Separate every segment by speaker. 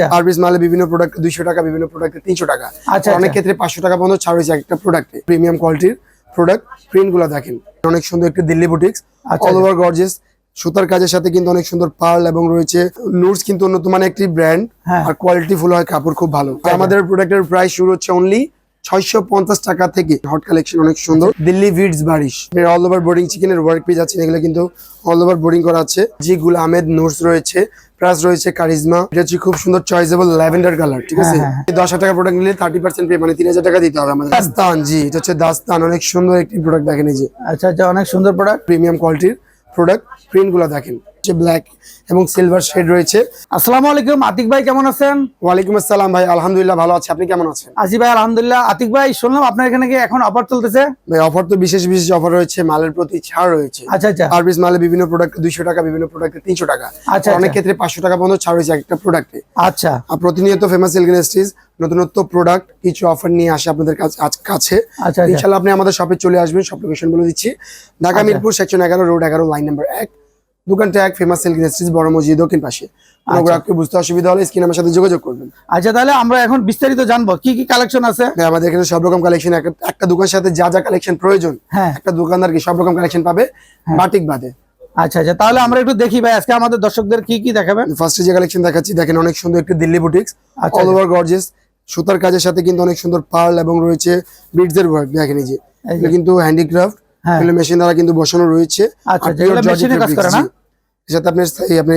Speaker 1: আচ্ছা।
Speaker 2: Per piece মালে বিভিন্ন প্রোডাক্ট দুইশো টাকা বিভিন্ন প্রোডাক্টে তিনশো টাকা।
Speaker 1: আচ্ছা,
Speaker 2: অনেক
Speaker 1: আচ্ছা।
Speaker 2: ক্ষেত্রে পাঁচশো টাকা পর্যন্ত ছাড় হয়েছে একটা প্রোডাক্টে প্রিমিয়াম কোয়ালিটির প্রোডাক্ট প্রিন্টগুলো দেখেন। অনেক সুন্দর একটি Delhi boutiques all over gorgeous সুতার কাজের সাথে কিন্তু অনেক সুন্দর পার্ল এবং রয়েছে নুটস কিন্তু উন্নত মানের একটি ব্র্যান্ড। আর কোয়ালিটি ফুল হয় কাপড় খুব ভালো। আমাদের প্রোডাক্টের প্রাইস শুরু হচ্ছে অনলি ছয়শো পঞ্চাশ টাকা থেকে। হট কালেকশন অনেক সুন্দর। দিল্লি ভিডস বারিশ। অল ওভার বোর্ডিং চিকেনের ওয়ার্ক পেজ আছে। এগুলো কিন্তু অল ওভার বোর্ডিং করা আছে। জি গুল আহমেদ নোটস রয়েছে। প্লাস রয়েছে কারিজমা। এটা হচ্ছে খুব সুন্দর চয়েসেবল ল্যাভেন্ডার কালার ঠিক আছে?
Speaker 1: হ্যাঁ,
Speaker 2: দশ হাজার টাকা প্রোডাক্ট নিলে থার্টি পার্সেন্ট পে মানে তিন হাজার টাকা দিতে হবে আমাদের। দাস্তান জি এটা হচ্ছে দাস্তান অনেক সুন্দর একটি প্রোডাক্ট দেখেন এই যে।
Speaker 1: আচ্ছা আচ্ছা অনেক সুন্দর প্রোডাক্ট
Speaker 2: প্রিমিয়াম কোয়ালিটির প্রোডাক্ট প্রিন্টগুলো দেখেন। যে ব্ল্যাক এবং সিলভার শেড রয়েছে।
Speaker 1: আসসালামু আলাইকুম আতিক ভাই কেমন আছেন?
Speaker 2: ওয়ালাইকুম আসসালাম ভাই আলহামদুলিল্লাহ ভালো আছে। আপনি কেমন আছেন?
Speaker 1: আজি ভাই আলহামদুলিল্লাহ। আতিক ভাই শুনলাম আপনার এখানে কি এখন অফার চলতেছে?
Speaker 2: ভাই অফার তো বিশেষ বিশেষ অফার রয়েছে মালের প্রতি ছাড় রয়েছে।
Speaker 1: আচ্ছা আচ্ছা।
Speaker 2: পার পিস মালে বিভিন্ন প্রোডাক্ট দুইশো টাকা বিভিন্ন প্রোডাক্টে তিনশো টাকা।
Speaker 1: আচ্ছা,
Speaker 2: অনেক
Speaker 1: আচ্ছা।
Speaker 2: ক্ষেত্রে পাঁচশো টাকা পর্যন্ত ছাড় হয়েছে একটা প্রোডাক্টে
Speaker 1: আচ্ছা।
Speaker 2: আর প্রতিনিয়ত ফেমাস সিল্ক নতুনত্ব প্রোডাক্ট কিছু অফার নিয়ে আসে আপনাদের কাছে
Speaker 1: আচ্ছা, আচ্ছা।
Speaker 2: আপনি আমাদের শপে চলে আসবেন সব লোকেশন বলে দিচ্ছি। ঢাকা। মিরপুর সেকশন এগারো রোড এগারো লাইন নাম্বার এক। দোকানটা এক ফেমাস সিল্ক ইন্ডাস্ট্রিজ বড় মসজিদ দক্ষিণ পাশে। কোনো
Speaker 1: আচ্ছা।
Speaker 2: গ্রাহককে বুঝতে অসুবিধা হলে স্ক্রিন আমার সাথে যোগাযোগ করবেন।
Speaker 1: আচ্ছা তাহলে আমরা এখন বিস্তারিত জানব। কি কি কালেকশন আছে?
Speaker 2: আমাদের এখানে সব রকম কালেকশন একটা দোকানের সাথে যা যা কালেকশন প্রয়োজন
Speaker 1: হ্যাঁ।
Speaker 2: একটা দোকানদার কি সব রকম কালেকশন পাবে বাটিক বাদে।
Speaker 1: আচ্ছা আচ্ছা তাহলে আমরা একটু দেখি ভাই আজকে আমাদের দর্শকদের কি কি দেখাবেন?
Speaker 2: ফার্স্টে যে কালেকশন দেখাচ্ছি দেখেন অনেক সুন্দর একটি Delhi boutiques all over gorgeous সুতার কাজের সাথে কিন্তু অনেক সুন্দর পার্ল এবং রয়েছে বিডস এর ওয়ার্ক দেখেন এই যে। কিন্তু হ্যান্ডিক্রাফট
Speaker 1: হ্যাঁ।
Speaker 2: মেশিন দ্বারা কিন্তু বসানো রয়েছে।
Speaker 1: আচ্ছা,
Speaker 2: আর
Speaker 1: আচ্ছা, কাজ করে না?
Speaker 2: সাথে আপনি আপনি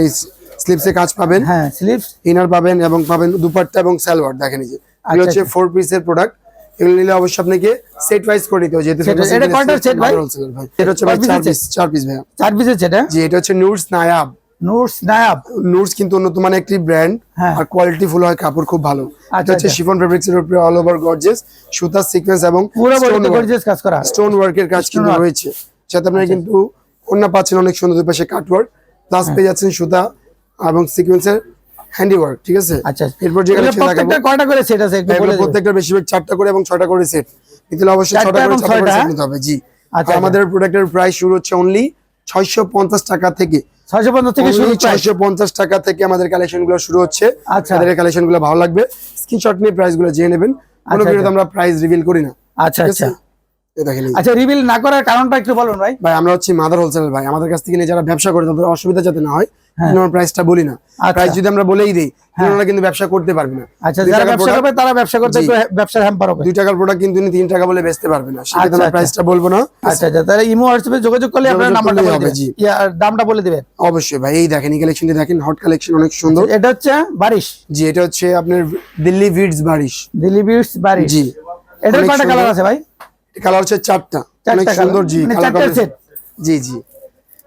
Speaker 2: স্লিপসে কাজ পাবেন।
Speaker 1: হ্যাঁ স্লিপস
Speaker 2: ইনার পাবেন এবং পাবেন দুপাট্টা এবং সালোয়ার দেখেন এই যে। এগুলো হচ্ছে
Speaker 1: আচ্ছা।
Speaker 2: ফোর পিসের প্রোডাক্ট এগুলো নিলে অবশ্যই আপনাকে সেট ওয়াইজ করে দিতে হবে যেহেতু
Speaker 1: এটা কয়টার set ভাই?
Speaker 2: ভাই। এটা হচ্ছে ভাই
Speaker 1: কয়
Speaker 2: চার পিস চার পিস ভাইয়া।
Speaker 1: চার পিসের সেটা
Speaker 2: জি এটা হচ্ছে নুটস নায়াব
Speaker 1: নুটস নায়াব
Speaker 2: নুটস কিন্তু উন্নত মানের একটি ব্র্যান্ড। আর কোয়ালিটি ফুল হয় কাপড় খুব ভালো। এটা
Speaker 1: আচ্ছা,
Speaker 2: হচ্ছে
Speaker 1: আচ্ছা।
Speaker 2: শিফন ফেব্রিক্স এর উপরে অল ওভার গর্জেস সুতা সিকোয়েন্স এবং
Speaker 1: পুরো বডিতে গর্জিয়াস কাজ করা।
Speaker 2: স্টোন ওয়ার্কের কাজ কিন্তু। রয়েছে। সাথে আপনারা
Speaker 1: আচ্ছা।
Speaker 2: কিন্তু অন্য পাচ্ছেন অনেক সুন্দর দুই পাশে কাট ওয়ার্ক প্লাস
Speaker 1: হ্যাঁ।
Speaker 2: পেয়ে যাচ্ছেন সুতা এবং সিকোয়েন্সের হ্যান্ডি ওয়ার্ক ঠিক আছে?
Speaker 1: আচ্ছা
Speaker 2: এরপর যে
Speaker 1: প্রত্যেকটা কয়টা করে সেট আছে একটু বলে
Speaker 2: প্রত্যেকটা বেশিরভাগ চারটা করে এবং ছয়টা করে সেট নিতে অবশ্যই ছটা করে করে
Speaker 1: ছয়টা?
Speaker 2: নিতে হবে জি।
Speaker 1: আচ্ছা,
Speaker 2: আমাদের প্রোডাক্টের প্রাইস শুরু হচ্ছে অনলি ছয়শো পঞ্চাশ টাকা থেকে।
Speaker 1: ছয়শো পঞ্চাশ থেকে শুরু প্রাইস
Speaker 2: ছয়শো পঞ্চাশ টাকা থেকে আমাদের কালেকশনগুলো শুরু হচ্ছে।
Speaker 1: আচ্ছা।
Speaker 2: আমাদের কালেকশনগুলো ভালো লাগবে স্ক্রিনশট নিয়ে প্রাইসগুলো জেনে নেবেন। কোনো
Speaker 1: আচ্ছা,
Speaker 2: ভিডিওতে আমরা প্রাইস রিভিল করি না।
Speaker 1: আচ্ছা আচ্ছা। আচ্ছা রিভিল না করার কারণটা একটু বলুন ভাই।
Speaker 2: ভাই আমরা হচ্ছে মাদার হোলসেলার ভাই। আমাদের কাছ থেকে নিয়ে যারা ব্যবসা করে তাদের অসুবিধা যাতে না হয়
Speaker 1: হ্যাঁ।
Speaker 2: আমরা প্রাইসটা বলি না।
Speaker 1: আচ্ছা।
Speaker 2: প্রাইস যদি আমরা বলেই দিই ওনারা কিন্তু ব্যবসা করতে পারবে না।
Speaker 1: আচ্ছা যারা ব্যবসা
Speaker 2: product-
Speaker 1: করবে তারা ব্যবসা করতে ব্যবসার হ্যাম্পার হবে।
Speaker 2: দুই টাকার প্রোডাক্ট কিন্তু উনি টাকা বলে বেচতে পারবে না। সেটা
Speaker 1: আচ্ছা,
Speaker 2: আমরা
Speaker 1: আচ্ছা।
Speaker 2: প্রাইসটা বলব না।
Speaker 1: আচ্ছা আচ্ছা। তাহলে ইমো হোয়াটসঅ্যাপে যোগাযোগ করলে আপনার নাম্বারটা বলে দিবেন। আর দামটা বলে দিবেন।
Speaker 2: অবশ্যই ভাই এই দেখেন এই কালেকশনটি দেখেন হট কালেকশন অনেক সুন্দর।
Speaker 1: এটা হচ্ছে বারিশ।
Speaker 2: জি এটা হচ্ছে আপনার দিল্লি বারিশ।
Speaker 1: দিল্লি বিটস বারিশ।
Speaker 2: জি।
Speaker 1: এটার কয়টা কালার আছে ভাই?
Speaker 2: কালার হচ্ছে চারটা। অনেক সুন্দর জি
Speaker 1: মানে?
Speaker 2: জি জি।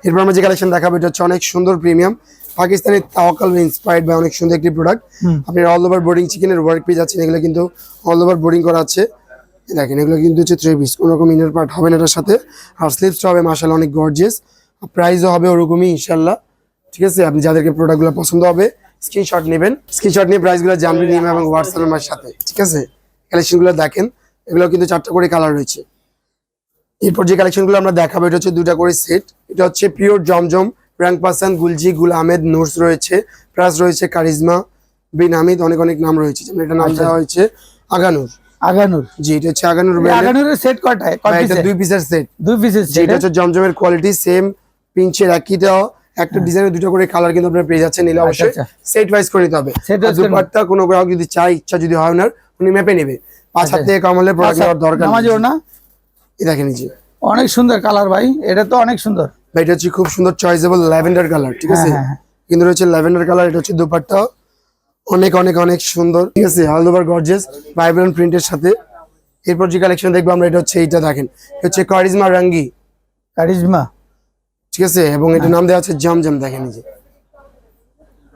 Speaker 2: এরপর আমরা যে কালেকশন দেখাবো এটা হচ্ছে অনেক সুন্দর premium Pakistani Tawakkal inspired by অনেক সুন্দর একটি প্রোডাক্ট আপনি অল ওভার বোর্ডিং চিকেনের ওয়ার্ক পেয়ে যাচ্ছেন এগুলো কিন্তু অল ওভার বোর্ডিং করা আছে। দেখেন এগুলো কিন্তু হচ্ছে থ্রি পিস কোনো রকম ইনার পার্ট হবে না এটার সাথে। আর স্লিপসটা হবে মাসাল অনেক গর্জিয়াস প্রাইসও হবে ওরকমই ইনশাল্লাহ ঠিক আছে? আপনি যাদেরকে প্রোডাক্টগুলো পছন্দ হবে স্ক্রিনশট নেবেন। স্ক্রিনশট নিয়ে প্রাইসগুলো জানবেন এবং হোয়াটসঅ্যাপ আমার সাথে। ঠিক আছে? কালেকশনগুলো দেখেন। এগুলো কিন্তু চারটা করে কালার রয়েছে। এরপর যে কালেকশনগুলো আমরা দেখাবো এটা হচ্ছে দুটা করে সেট এটা হচ্ছে পিওর জমজম র্যাঙ্ক পাসান গুলজি গুল আহমেদ নোটস রয়েছে প্লাস রয়েছে কারিজমা বিন আহমেদ অনেক অনেক নাম রয়েছে যেমন এটা নাম
Speaker 1: আচ্ছা।
Speaker 2: দেওয়া হয়েছে আগানুর
Speaker 1: আগানুর
Speaker 2: জি এটা হচ্ছে আগানুর।
Speaker 1: আগানুরের সেট কয়টা
Speaker 2: এটা দুই পিসের সেট
Speaker 1: দুই পিসের
Speaker 2: জি
Speaker 1: সেট
Speaker 2: এটা হচ্ছে জমজমের কোয়ালিটি সেম পিঞ্চের একইটা একটা ডিজাইনের দুটো করে কালার কিন্তু আপনার পেয়ে যাচ্ছেন নিলে অবশ্যই
Speaker 1: আচ্ছা।
Speaker 2: সেট ওয়াইজ করে নিতে হবে। দুপাট্টা কোনো গ্রাহক যদি চাই ইচ্ছা যদি হয় ওনার উনি মেপে নেবে। পাঁচ হাত
Speaker 1: আচ্ছা।
Speaker 2: থেকে কম প্রোডাক্ট
Speaker 1: আচ্ছা,
Speaker 2: নেওয়ার দরকার
Speaker 1: নামাজি। ওড়না?
Speaker 2: এই দেখেন যে।
Speaker 1: অনেক সুন্দর কালার ভাই এটা তো অনেক সুন্দর।
Speaker 2: ভাই, এটা হচ্ছে খুব সুন্দর চয়েসেবল ল্যাভেন্ডার কালার ঠিক আছে?
Speaker 1: হ্যাঁ, হ্যাঁ,
Speaker 2: কিন্তু রয়েছে ল্যাভেন্ডার কালার এটা হচ্ছে দুপাট্টা অনেক অনেক অনেক সুন্দর ঠিক আছে? অল ওভার গর্জেস ভাইব্রেন্ট প্রিন্টের সাথে। এরপর যে কালেকশন দেখব আমরা এটা হচ্ছে এইটা দেখেন। হচ্ছে কারিজমা রাঙ্গি
Speaker 1: কারিজমা
Speaker 2: ঠিক আছে? এবং
Speaker 1: হ্যাঁ।
Speaker 2: এটা নাম দেওয়া আছে জমজম দেখেন এই যে।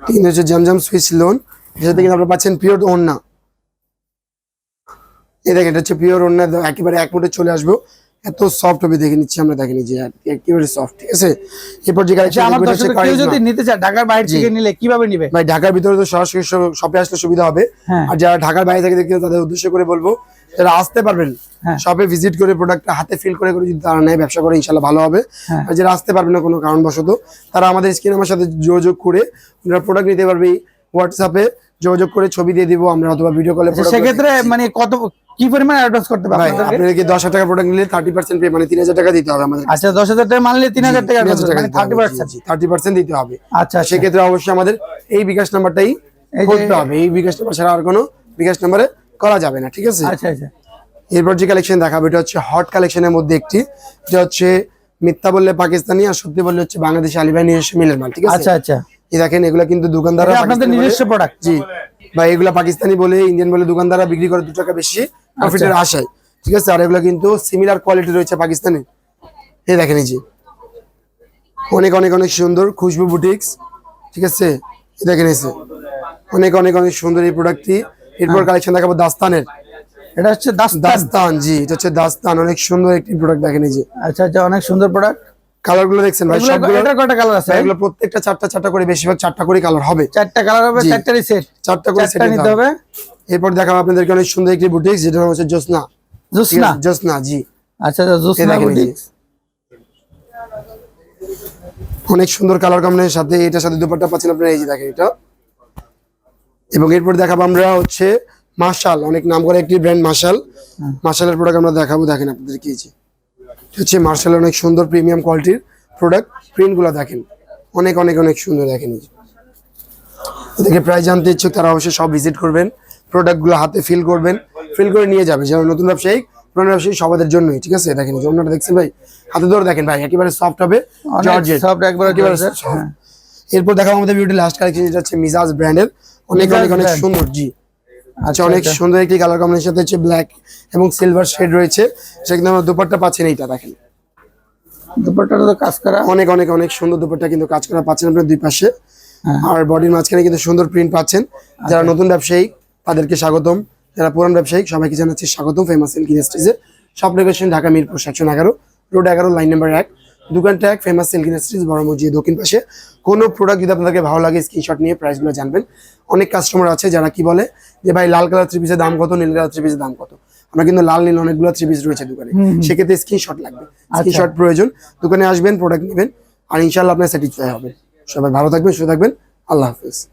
Speaker 2: কিন্তু হচ্ছে জমজম সুইচ লোন সাথে কিন্তু আপনারা পাচ্ছেন পিওর ওন্না এই দেখেন এটা হচ্ছে পিওর ওন্না একেবারে এক মুঠে চলে আসব। এত সফট হবে দেখে নিচ্ছি আমরা দেখে নিচ্ছি একেবারে সফট ঠিক আছে? এরপর যে
Speaker 1: আচ্ছা আমার
Speaker 2: হচ্ছে
Speaker 1: দর্শক কেউ যদি নিতে চায় ঢাকার বাইরে থেকে নিলে কীভাবে নিবে?
Speaker 2: ভাই ঢাকার ভিতরে তো সরাসরি শপে আসলে সুবিধা হবে।
Speaker 1: হ্যাঁ।
Speaker 2: আর যারা ঢাকার বাইরে থেকে দেখতে তাদের উদ্দেশ্য করে বলব যারা আসতে পারবেন
Speaker 1: হ্যাঁ।
Speaker 2: শপে ভিজিট করে প্রোডাক্টটা হাতে ফিল করে করে যদি তারা নেয় ব্যবসা করে ইনশাল্লাহ ভালো হবে।
Speaker 1: হ্যাঁ।
Speaker 2: আর যারা আসতে পারবে না কোনো কারণবশত তারা আমাদের স্ক্রিন আমার সাথে যোগাযোগ করে ওনারা প্রোডাক্ট নিতে পারবে হোয়াটসঅ্যাপে যোগাযোগ করে ছবি দিয়ে দিব আমরা অথবা ভিডিও কলে
Speaker 1: আচ্ছা, সেক্ষেত্রে মানে কত কি পরিমাণ অ্যাডভান্স করতে পারবেন
Speaker 2: আপনাদেরকে? দশ হাজার টাকা প্রোডাক্ট নিলে থার্টি পার্সেন্ট পে মানে তিন হাজার টাকা দিতে হবে আমাদের
Speaker 1: আচ্ছা দশ হাজার টাকা মানলে তিন হাজার টাকা অ্যাডভান্স মানে থার্টি পার্সেন্ট
Speaker 2: থার্টি পার্সেন্ট দিতে হবে।
Speaker 1: আচ্ছা আচ্ছা।
Speaker 2: সেক্ষেত্রে অবশ্যই আমাদের এই বিকাশ নাম্বারটাই করতে হবে। এই বিকাশ নাম্বার ছাড়া আর কোনো বিকাশ নাম্বারে করা যাবে না ঠিক আছে?
Speaker 1: আচ্ছা আচ্ছা।
Speaker 2: এরপর যে কালেকশন দেখাবো এটা হচ্ছে হট কালেকশনের মধ্যে একটি। যেটা হচ্ছে মিথ্যা বললে পাকিস্তানি আর সত্যি বললে হচ্ছে বাংলাদেশি আলিবাই নিজস্ব মিলের মাল ঠিক আছে?
Speaker 1: আচ্ছা আচ্ছা।
Speaker 2: এই দেখেন এগুলা কিন্তু দোকানদাররা
Speaker 1: আপনাদের নিজস্ব প্রোডাক্ট
Speaker 2: জি। বা এগুলা পাকিস্তানি বলে ইন্ডিয়ান বলে দোকানদাররা বিক্রি করে দু টাকা বেশি। প্রফিটের
Speaker 1: আচ্ছা।
Speaker 2: আশায়। ঠিক আছে আর এগুলো কিন্তু সিমিলার কোয়ালিটি রয়েছে পাকিস্তানি। এই দেখেন এই যে। অনেক অনেক অনেক সুন্দর খুশবু বুটিক্স ঠিক আছে এই দেখেন এসে অনেক অনেক অনেক সুন্দর এই প্রোডাক্টটি এরপর কালেকশন দেখাবো দাস্তানের।
Speaker 1: এটা হচ্ছে দাস্তান।
Speaker 2: দাস্তান জি এটা হচ্ছে দাস্তান। অনেক সুন্দর একটি প্রোডাক্ট দেখেন এই যে।
Speaker 1: আচ্ছা আচ্ছা অনেক সুন্দর প্রোডাক্ট
Speaker 2: কালারগুলো দেখছেন ভাই? সবগুলো
Speaker 1: এটা কয়টা কালার আছে?
Speaker 2: এগুলো প্রত্যেকটা চারটা চারটা করে বেশিরভাগ চারটা করে কালার হবে।
Speaker 1: চারটা কালার হবে। চারটারই সেট
Speaker 2: চারটা করে
Speaker 1: নিতে
Speaker 2: নিতে
Speaker 1: হবে।
Speaker 2: এরপর দেখাবো আপনাদেরকে অনেক সুন্দর একটি বুটিক্স যেটা হচ্ছে জোসনা।
Speaker 1: জুসনা?
Speaker 2: জোসনা জি।
Speaker 1: আচ্ছা আচ্ছা জুসনা। বুটিক
Speaker 2: অনেক সুন্দর কালার কম্বিনেশনের সাথে এটার সাথে দুপাট্টা পাচ্ছেন আপনারা এই যে দেখেন এটা। এবং এরপর দেখাবো আমরা হচ্ছে মার্শাল অনেক নাম করে একটি ব্র্যান্ড মার্শাল। মার্শালের প্রোডাক্ট আমরা দেখাবো দেখেন আপনাদের কি হচ্ছে মার্শালের অনেক সুন্দর প্রিমিয়াম কোয়ালিটির প্রোডাক্ট প্রিন্টগুলো দেখেন অনেক অনেক অনেক সুন্দর দেখেন এই যে। এদিকে প্রাইস জানতে ইচ্ছুক তারা অবশ্যই সব ভিজিট করবেন। প্রোডাক্টগুলো হাতে ফিল করবেন ফিল করে নিয়ে যাবে। যারা নতুন ব্যবসায়ী পুরনো ব্যবসায়ী সবাদের জন্যই ঠিক আছে? দেখেন যে অন্যটা দেখছেন ভাই? হাতে ধরে দেখেন ভাই একেবারে সফট হবে জর্জেট
Speaker 1: soft, একবারে
Speaker 2: একেবারে।
Speaker 1: হ্যাঁ।
Speaker 2: এরপর দেখাবো আমাদের ভিডিও লাস্ট কালেকশন যেটা হচ্ছে মিজাজ ব্র্যান্ডের অনেক অনেক অনেক সুন্দর জি। আচ্ছা
Speaker 1: আচ্ছা,
Speaker 2: অনেক
Speaker 1: আচ্ছা।
Speaker 2: সুন্দর একটি কালার কম্বিনেশন হচ্ছে ব্ল্যাক এবং সিলভার শেড রয়েছে। সেখানে আমরা দুপাট্টা পাচ্ছেন এইটা দেখেন।
Speaker 1: দুপাট্টাটা তো কাজ করা।
Speaker 2: অনেক অনেক অনেক সুন্দর দুপাট্টা কিন্তু কাজ করা পাচ্ছেন আপনার দুই পাশে।
Speaker 1: হ্যাঁ।
Speaker 2: আর বডির মাঝখানে কিন্তু সুন্দর প্রিন্ট পাচ্ছেন। যারা নতুন ব্যবসায়ী তাদেরকে স্বাগতম। যারা পুরান ব্যবসায়ী সবাইকে জানাচ্ছি স্বাগতম ফেমাস সিল্ক ইন্ডাস্ট্রিজে সব লোকেশন ঢাকা মিরপুর সেকশন এগারো রোড এগারো লাইন নাম্বার এক। দোকানটা এক ফেমাস সিল্ক ইন্ডাস্ট্রিজ বড় মসজিদ দক্ষিণ পাশে। কোনো প্রোডাক্ট যদি আপনাদেরকে ভালো লাগে স্ক্রিনশট নিয়ে প্রাইসগুলো জানবেন। অনেক কাস্টমার আছে যারা কি বলে যে ভাই লাল কালার থ্রি পিসের দাম কত? নীল কালার থ্রি পিসের দাম কত? আমরা কিন্তু লাল নীল অনেকগুলো থ্রি পিস রয়েছে দোকানে। সেক্ষেত্রে স্ক্রিনশট লাগবে। স্ক্রিনশট প্রয়োজন। দোকানে আসবেন প্রোডাক্ট নেবেন। আর ইনশাল্লাহ আপনার স্যাটিসফাই হবে। সবাই ভালো থাকবেন সুস্থ থাকবেন। আল্লাহ হাফিজ।